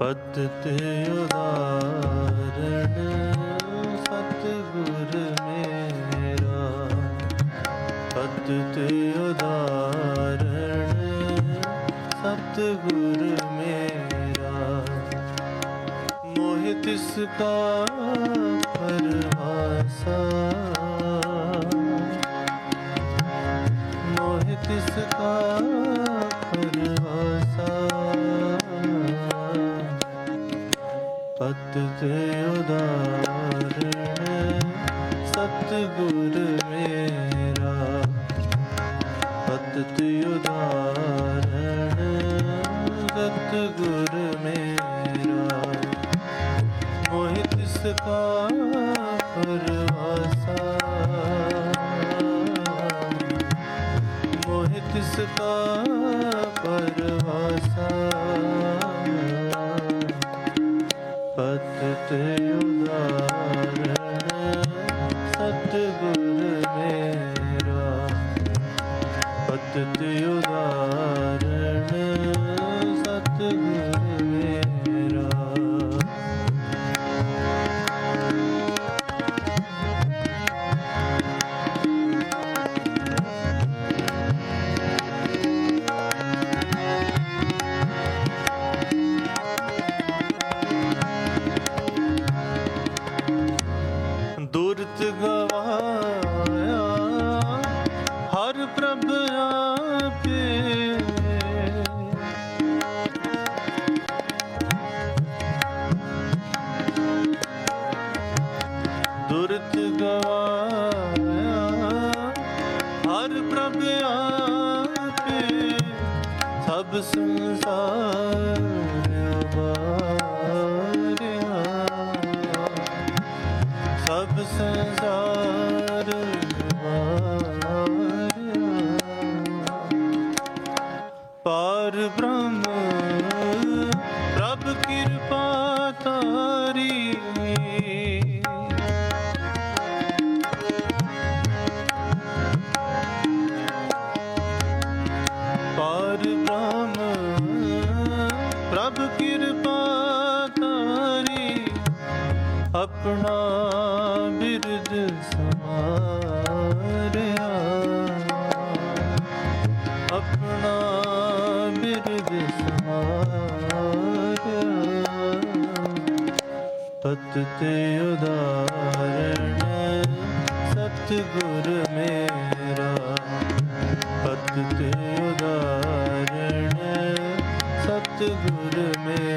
ਪਤਿਤ ਉਦਾਰਣ ਸਤਿਗੁਰ ਮੇਰਾ। ਪਤਿਤ ਉਦਾਰਣ ਸਤਿਗੁਰ ਮੇਰਾ। ਮੋਹਿ ਤਿਸ ਕਾ ਸਤ ਗੁਰ ਮੇਰਾ ਮੋਹਿ ਤਿਸ ਕਾ ਪਰਵਾਸਾ। ਮੋਹਿ ਤਿਸ ਕਾ ਮਾਇਆ ਤੇ ਉਦਾਰਣ ਸਤਿਗੁਰ ਮੇਰਾ। ਪਤ ਤੇ ਸਤਿਗੁਰ ਮੇਰਾ।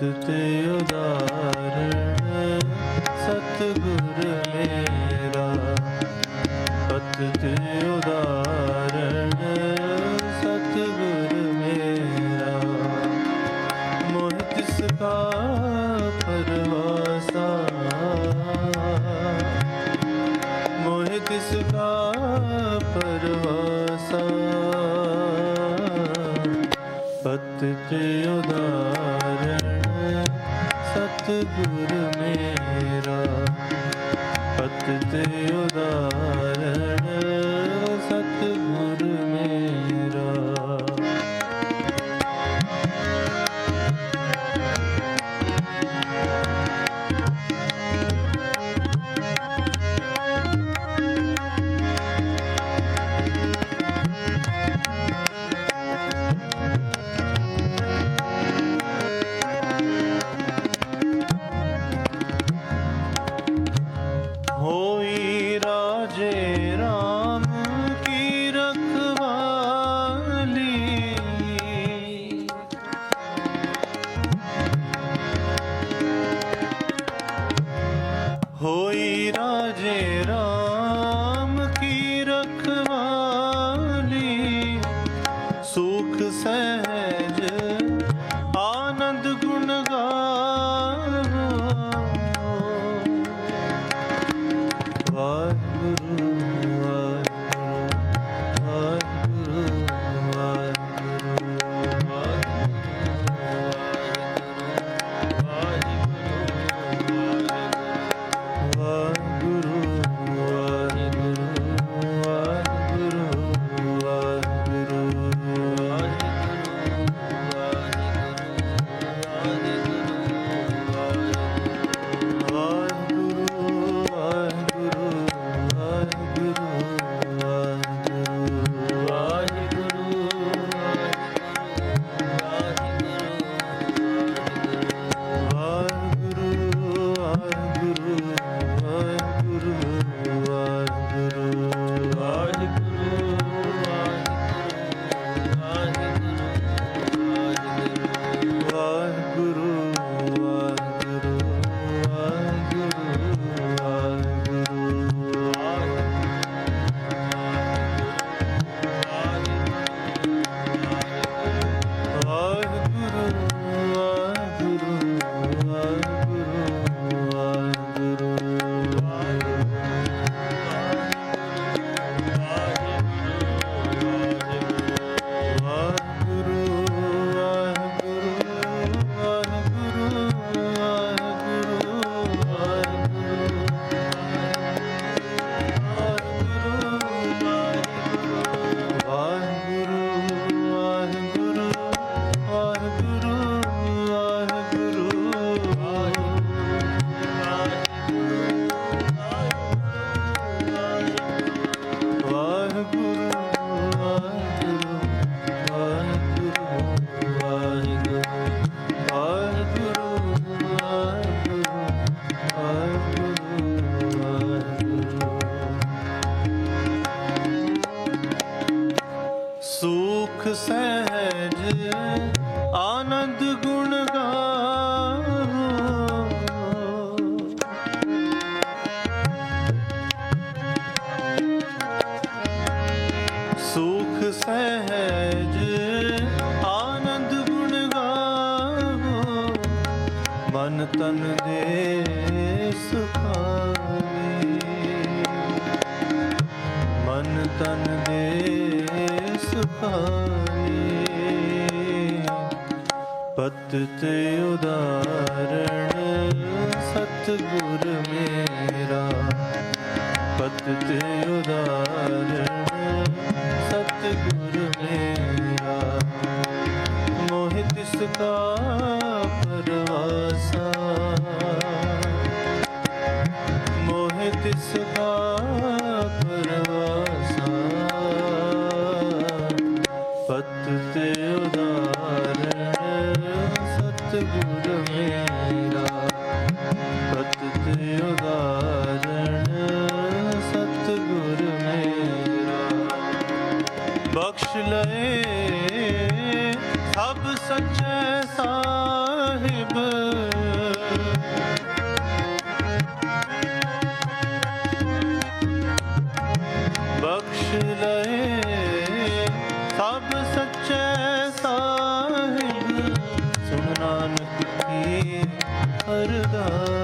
ਤੇ ਉਦਾਸ ਮੇਰਾ ਪਤ ਤੇ ਉਦਾਰ ਮਨ ਤਨ ਦੇ ਸੁਖਾਵੇ ਮਨ ਤਨ ਦੇ ਸੁਖਾਵੇ ਪਤ ਤੇ ਉਦਾਹਰਣ, ਸਤਿਗੁਰ ਮੇਰਾ। ਪਤ ਤੇ ਉਦਾਹਰਣ, ਸਤਿਗੁਰ ਮੇਰਾ। ਮੋਹਿ ਤਿਸ ਕਾ ਲਏ ਸਭ ਸੱਚੇ ਸਾਹਿਬ। ਬਖਸ਼ ਲਏ ਸਭ ਸੱਚੇ ਸਾਹਿਬ। ਸੁਣ ਨਾਨਕ ਕੀ ਅਰਦਾਸਾ